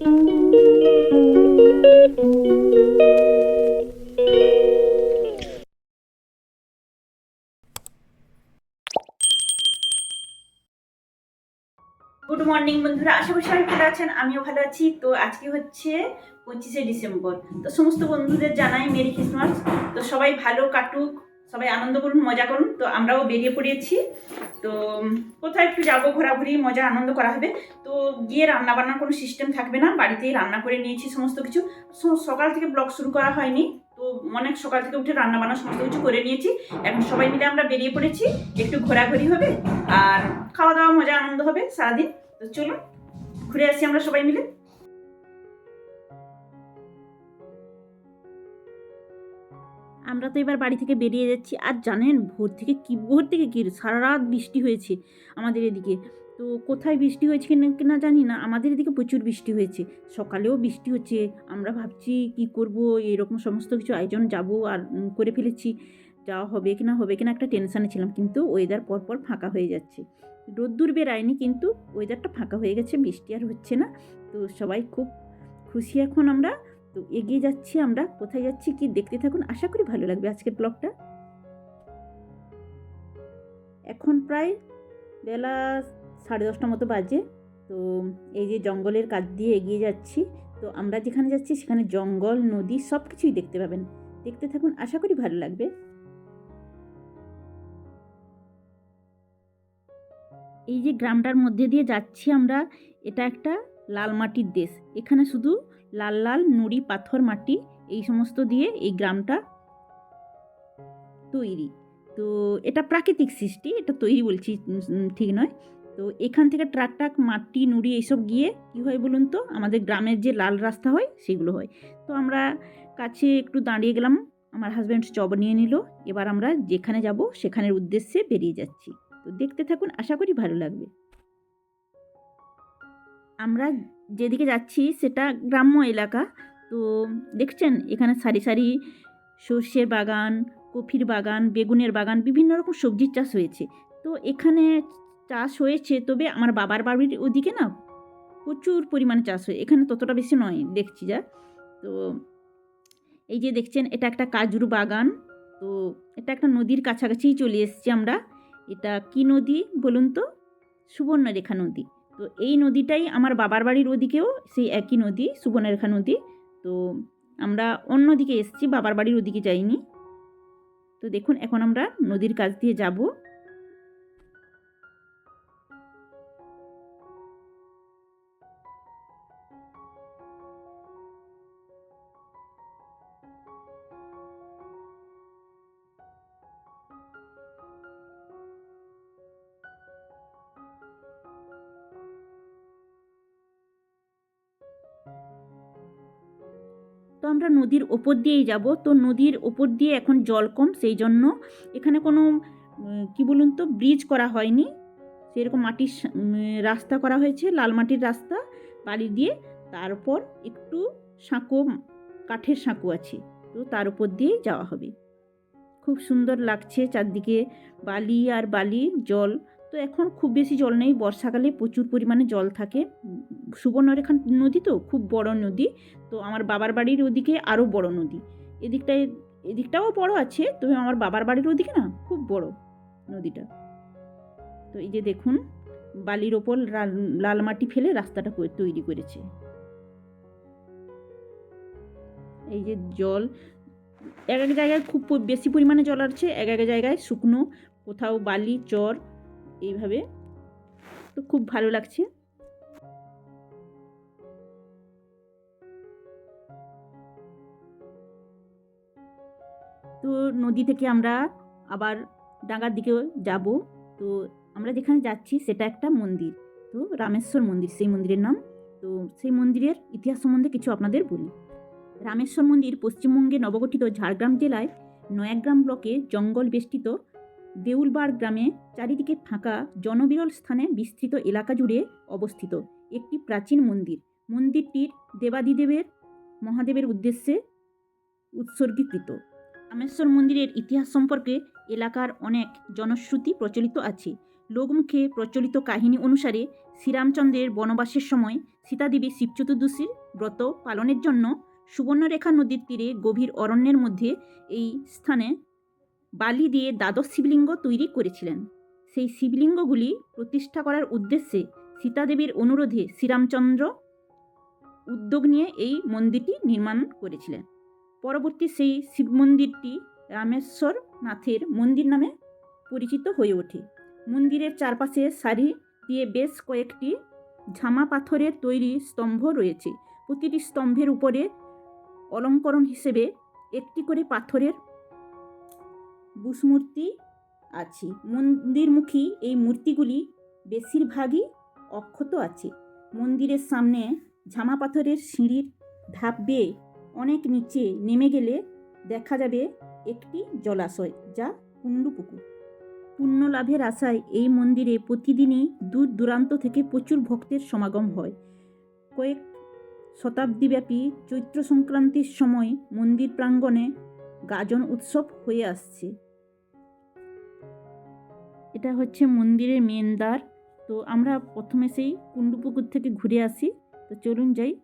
Good morning বন্ধুরা। আশা করি সবাই ভালো আছেন, আমিও ভালো আছি। তো আজকে হচ্ছে পঁচিশে ডিসেম্বর। তো সমস্ত বন্ধুদের জানাই মেরি ক্রিসমাস। তো সবাই ভালো কাটুক সবাই আনন্দ করুন, মজা করুন। তো আমরাও বেরিয়ে পড়েছি। তো কোথায় একটু যাব, ঘোরাঘুরি, মজা, আনন্দ করা হবে। তো গিয়ে রান্না বান্নার কোনো সিস্টেম থাকবে না। বাড়িতেই রান্না করে নিয়েছি সমস্ত কিছু। সকাল থেকে ব্লগ শুরু করা হয়নি। তো অনেক সকাল থেকে উঠে রান্না বান্না সমস্ত কিছু করে নিয়েছি। এখন সবাই মিলে আমরা বেরিয়ে পড়েছি। একটু ঘোরাঘুরি হবে আর খাওয়া দাওয়া, মজা, আনন্দ হবে সারাদিন। তো চলুন, ঘুরে আসি আমরা সবাই মিলে। আমরা তো এবার বাড়ি থেকে বেরিয়ে যাচ্ছি। আর জানেন, ভোর থেকে কি, ভোর থেকে কি সারা রাত বৃষ্টি হয়েছে আমাদের এদিকে। তো কোথায় বৃষ্টি হয়েছে কিনা কিনা জানি না, আমাদের এদিকে প্রচুর বৃষ্টি হয়েছে। সকালেও বৃষ্টি হচ্ছে, আমরা ভাবছি কি করব, এরকম সমস্ত কিছু আয়োজন যাব আর করে ফেলেছি। যাওয়া হবে কিনা হবে কিনা একটা টেনশানে ছিলাম, কিন্তু ওয়েদার পরপর ফাঁকা হয়ে যাচ্ছে। রোদ্দুর বেরায়নি, কিন্তু ওয়েদারটা ফাঁকা হয়ে গেছে, বৃষ্টি আর হচ্ছে না। তো সবাই খুব খুশি এখন আমরা। তো এগিয়ে যাচ্ছি আমরা, কোথায় যাচ্ছি কি দেখতে থাকুন, আশা করি ভালো লাগবে আজকের ব্লগটা। এখন প্রায় বেলা সাড়ে দশটা মতো বাজে, তো এই যে জঙ্গলের কাছ দিয়ে এগিয়ে যাচ্ছি, তো আমরা যেখানে যাচ্ছি সেখানে জঙ্গল, নদী সব কিছুই দেখতে পাবেন। দেখতে থাকুন, আশা করি ভালো লাগবে। এই যে গ্রামটার মধ্যে দিয়ে যাচ্ছি আমরা, এটা একটা লাল মাটির দেশ। এখানে শুধু লাল লাল নুড়ি পাথর মাটি, এই সমস্ত দিয়ে এই গ্রামটা তৈরি। তো এটা প্রাকৃতিক সৃষ্টি, এটা তৈরি বলছি ঠিক নয়। তো এখান থেকে ট্রাক ট্রাক, মাটি, নুড়ি এইসব গিয়ে কী হয় বলুন তো, আমাদের গ্রামের যে লাল রাস্তা হয়, সেগুলো হয়। তো আমরা কাছে একটু দাঁড়িয়ে গেলাম, আমার হাজব্যান্ড চব নিয়ে নিল, এবার আমরা যেখানে যাব, সেখানের উদ্দেশ্যে বেরিয়ে যাচ্ছি। তো দেখতে থাকুন, আশা করি ভালো লাগবে। আমরা যেদিকে যাচ্ছি সেটা গ্রাম্য এলাকা। তো দেখছেন, এখানে সারি সারি সর্ষের বাগান, কফির বাগান, বেগুনের বাগান, বিভিন্ন রকম সবজির চাষ হয়েছে। তো এখানে চাষ হয়েছে, তবে আমার বাবার বাড়ির ওদিকে না প্রচুর পরিমাণে চাষ হয়। এখানে ততটা বেশি নয়, দেখছি যা। তো এই যে দেখছেন, এটা একটা কাজুর বাগান। তো এটা একটা নদীর কাছাকাছিই চলে এসেছি আমরা। এটা কি নদী বলুন তো? সুবর্ণরেখা নদী। তো এই নদীটাই আমার বাবার বাড়ির ওদিকেও সেই একই নদী, সুবর্ণরেখা নদী। তো আমরা অন্য দিকে এসেছি, বাবার বাড়ির ওদিকে যাইনি। তো দেখুন, এখন আমরা নদীর কাছ দিয়ে যাব। আমরা নদীর ওপর দিয়েই যাব। তো নদীর ওপর দিয়ে এখন জল কম, সেই জন্য এখানে কোনো কি বলুন তো ব্রিজ করা হয়নি। সেরকম মাটির রাস্তা করা হয়েছে, লাল মাটির রাস্তা বালি দিয়ে। তারপর একটু সাঁকো, কাঠের সাঁকো আছে, তো তার উপর দিয়েই যাওয়া হবে। খুব সুন্দর লাগছে চারদিকে বালি আর বালি জল। তো এখন খুব বেশি জল নেই। বর্ষাকালে প্রচুর পরিমাণে জল থাকে। সুবর্ণরেখা নদী তো খুব বড় নদী। তো আমার বাবার বাড়ির ওদিকে আরও বড় নদী। এদিকটায়, এদিকটাও বড় আছে, তবে আমার বাবার বাড়ির ওদিকে না খুব বড় নদীটা। তো এই যে দেখুন, বালির ওপর লাল- মাটি ফেলে রাস্তাটা তৈরি করেছে। এই যে জল, এক এক জায়গায় খুব বেশি পরিমাণে জল আছে এক এক জায়গায় শুকনো, কোথাও বালি, চর এইভাবে। তো খুব ভালো লাগছে। তো নদী থেকে আমরা আবার ডাঙ্গার দিকে যাব। তো আমরা যেখানে যাচ্ছি সেটা একটা মন্দির। তো রামেশ্বর মন্দির, সেই মন্দিরের নাম। তো সেই মন্দিরের ইতিহাস সম্বন্ধে কিছু আপনাদের বলি। রামেশ্বর মন্দির পশ্চিমবঙ্গে নবগঠিত ঝাড়গ্রাম জেলায় নয়াগ্রাম ব্লকে জঙ্গল বেষ্টিত দেউলবার গ্রামে চারিদিকে ফাঁকা জনবিরল স্থানে বিস্তৃত এলাকা জুড়ে অবস্থিত একটি প্রাচীন মন্দির। মন্দিরটির দেবাদিদেবের, মহাদেবের উদ্দেশ্যে উৎসর্গীকৃত। রামেশ্বর মন্দিরের ইতিহাস সম্পর্কে এলাকার অনেক জনশ্রুতি প্রচলিত আছে। লোকমুখে প্রচলিত কাহিনী অনুসারে শ্রীরামচন্দ্রের বনবাসের সময় সীতাদেবী শিব চতুর্দশীর ব্রত পালনের জন্য সুবর্ণরেখা নদীর তীরে গভীর অরণ্যের মধ্যে এই স্থানে বালি দিয়ে দ্বাদশ শিবলিঙ্গ তৈরি করেছিলেন। সেই শিবলিঙ্গগুলি প্রতিষ্ঠা করার উদ্দেশ্যে সীতাদেবীর অনুরোধে শ্রীরামচন্দ্র উদ্যোগ নিয়ে এই মন্দিরটি নির্মাণ করেছিলেন। পরবর্তী সেই শিব মন্দিরটি রামেশ্বর নাথের মন্দির নামে পরিচিত হয়ে ওঠে। মন্দিরের চারপাশে সারি দিয়ে বেশ কয়েকটি ঝামা পাথরের তৈরি স্তম্ভ রয়েছে। প্রতিটি স্তম্ভের উপরে অলঙ্করণ হিসেবে একটি করে পাথরের বুসমূর্তি আছে। মন্দিরমুখী এই মূর্তিগুলি বেশিরভাগই অক্ষত আছে। মন্দিরের সামনে ঝামা পাথরের সিঁড়ির ধাপ বেয়ে অনেক নিচে নেমে গেলে দেখা যাবে একটি জলাশয় যা কুণ্ডুপুকুর। পুণ্য লাভের আশায় এই মন্দিরে প্রতিদিনই দূর দূরান্ত থেকে প্রচুর ভক্তের সমাগম হয়। কয়েক শতাব্দীব্যাপী চৈত্র সংক্রান্তির সময় মন্দির প্রাঙ্গণে গাজন উৎসব হয়ে আসছে। এটা হচ্ছে মন্দিরের মেন দ্বার। তো আমরা প্রথমে সেই কুণ্ডুপুকুর থেকে ঘুরে আসি। তো চলুন যাই,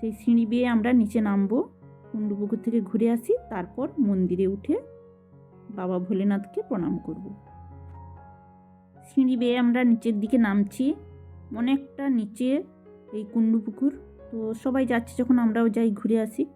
সেই সিঁড়ি বেয়ে আমরা নিচে নামবো। কুণ্ডুপুকুর থেকে ঘুরে আসি, তারপর মন্দিরে উঠে বাবা ভোলেনাথকে প্রণাম করব। সিঁড়ি বেয়ে আমরা নিচের দিকে নামছি, অনেকটা নিচে এই কুণ্ডুপুকুর। তো সবাই যাচ্ছে যখন আমরাও যাই ঘুরে আসি।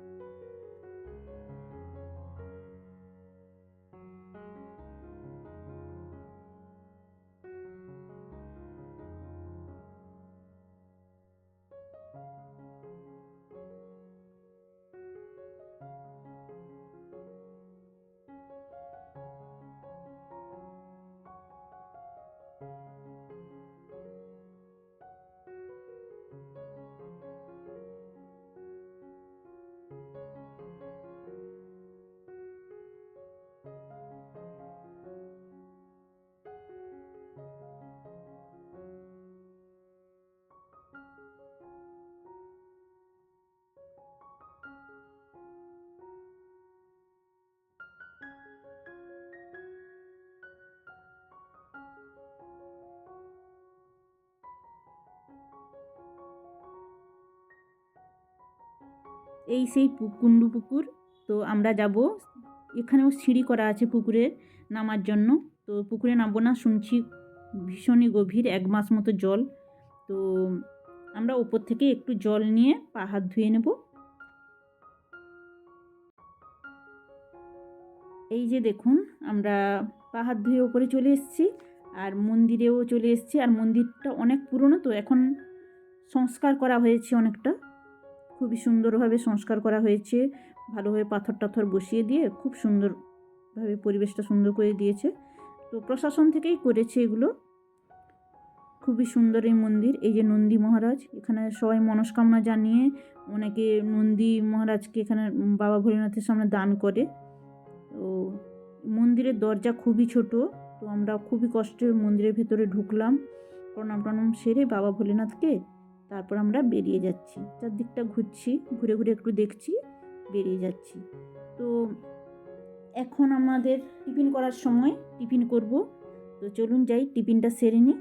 এই সেই কুণ্ডু পুকুর। তো আমরা যাব। এখানেও সিঁড়ি করা আছে পুকুরে নামার জন্য। তো পুকুরে নামবো না, শুনছি ভীষণই গভীর, এক মাস মতো জল। তো আমরা ওপর থেকে একটু জল নিয়ে পা হাত ধুয়ে নেব। এই যে দেখুন, আমরা পা হাত ধুয়ে ওপরে চলে এসেছি আর মন্দিরেও চলে এসেছি। আর মন্দিরটা অনেক পুরনো তো, এখন সংস্কার করা হয়েছে অনেকটা। খুবই সুন্দরভাবে সংস্কার করা হয়েছে। ভালোভাবে পাথর টাথর বসিয়ে দিয়ে খুব সুন্দরভাবে পরিবেশটা সুন্দর করে দিয়েছে। তো প্রশাসন থেকেই করেছে এগুলো। খুবই সুন্দর এই মন্দির। এই যে নন্দী মহারাজ, এখানে সবাই মনস্কামনা জানিয়ে অনেকে নন্দী মহারাজকে এখানে বাবা ভোলেনাথের সামনে দান করে। তো মন্দিরের দরজা খুবই ছোট, তো আমরা খুবই কষ্টে মন্দিরের ভেতরে ঢুকলাম। প্রণাম প্রণাম সেরে বাবা ভোলেনাথকে তারপর আমরা বেরিয়ে যাচ্ছি। চারদিকটা ঘুরছি, ঘুরে ঘুরে একটু দেখছি, বেরিয়ে যাচ্ছি। তো এখন আমাদের টিফিন করার সময় টিফিন করব। তো চলুন যাই, টিফিনটা সেরে নিই।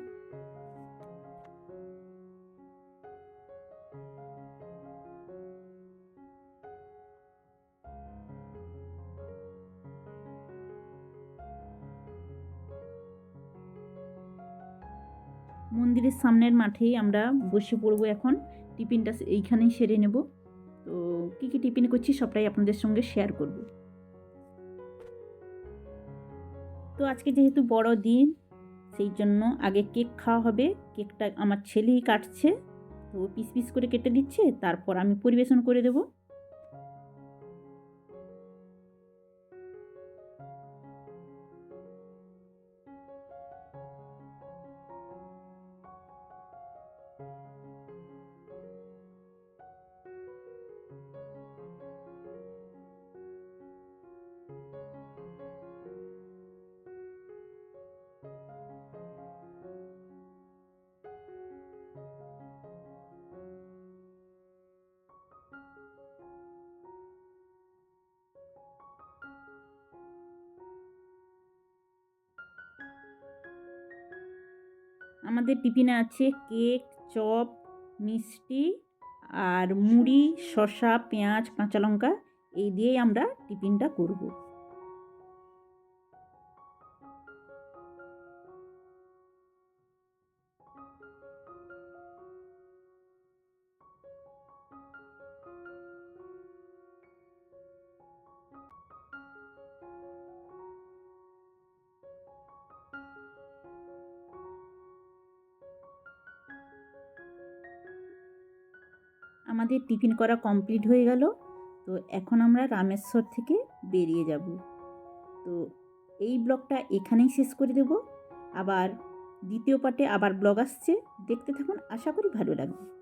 মন্দিরের সামনের মাঠেই আমরা বসে পড়ব এখন। টিফিনটা এইখানেই সেরে নেব। তো কী কী টিফিন করছি সবটাই আপনাদের সঙ্গে শেয়ার করব। তো আজকে যেহেতু বড় দিন, সেই জন্য আগে কেক খাওয়া হবে। কেকটা আমার ছেলেই কাটছে। তো পিস পিস করে কেটে দিচ্ছে। তারপর আমি পরিবেশন করে দেবো। আমাদের টিফিনে আছে কেক, চপ, মিষ্টি আর মুড়ি, শসা, পেঁয়াজ, কাঁচা লঙ্কা, এই দিয়েই আমরা টিফিনটা করব। আমাদের টিফিন করা কমপ্লিট হয়ে গেল। তো এখন আমরা রামেশ্বর থেকে বেরিয়ে যাব। তো এই ব্লগটা এখানেই শেষ করে দেব। আবার দ্বিতীয় পার্টে আবার ব্লগ আসছে। দেখতে থাকুন। আশা করি ভালো লাগবে।